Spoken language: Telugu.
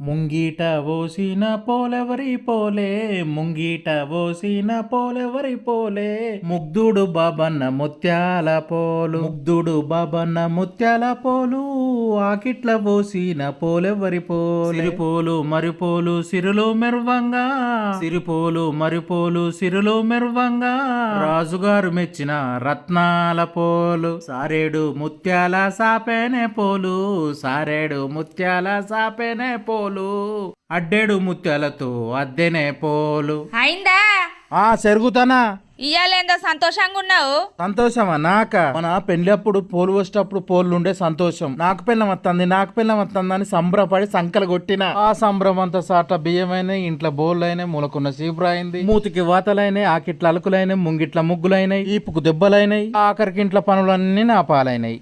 ముంగీట ఓసిన పోలెవరి పోలే ముంగీట ఓసిన పోలెవరి పోలే. ముగ్ధుడు బాబన్న ముత్యాల పోలు ముగ్ధుడు బాబన్న ముత్యాల పోలు ఆకిట్ల పోసిన పోలెవరి పోలు. సిరిపోలు మరిపోలు సిరులు మెరువంగా సిరిపోలు మరిపోలు సిరులు మెరువంగా. రాజుగారు మెచ్చిన రత్నాల పోలు సారేడు ముత్యాల సాపేనే పోలు సారేడు ముత్యాల సాపేనే పోలు. అడ్డేడు ముత్యాలతో అద్దెనే పోలు. అయిందా? ఆ సెరుగుతానా? ఇయ్యాలేందో సంతోషంగా ఉన్నావు సంతోషమా నాక? మన పెళ్ళప్పుడు పోలు వచ్చేటప్పుడు పోలు ఉండే సంతోషం. నాకు పిల్లం వస్తుంది నాకు పిల్లం వస్తుంది అని సంబరపడి సంకలు కొట్టిన. ఆ సంబరం అంతా సాట బియ్యమైనాయి ఇంట్లో బోళ్ళు అయినాయి మూలకున్న చీపురైంది మూతికి వాతలైనాయి ఆకిట్ల అలుకులైనాయి ముంగిట్ల ముగ్గులైనాయి ఈపుకు దెబ్బలైనాయి ఆఖరికి ఇంట్లో పనులన్నీ నా పాలైనాయి.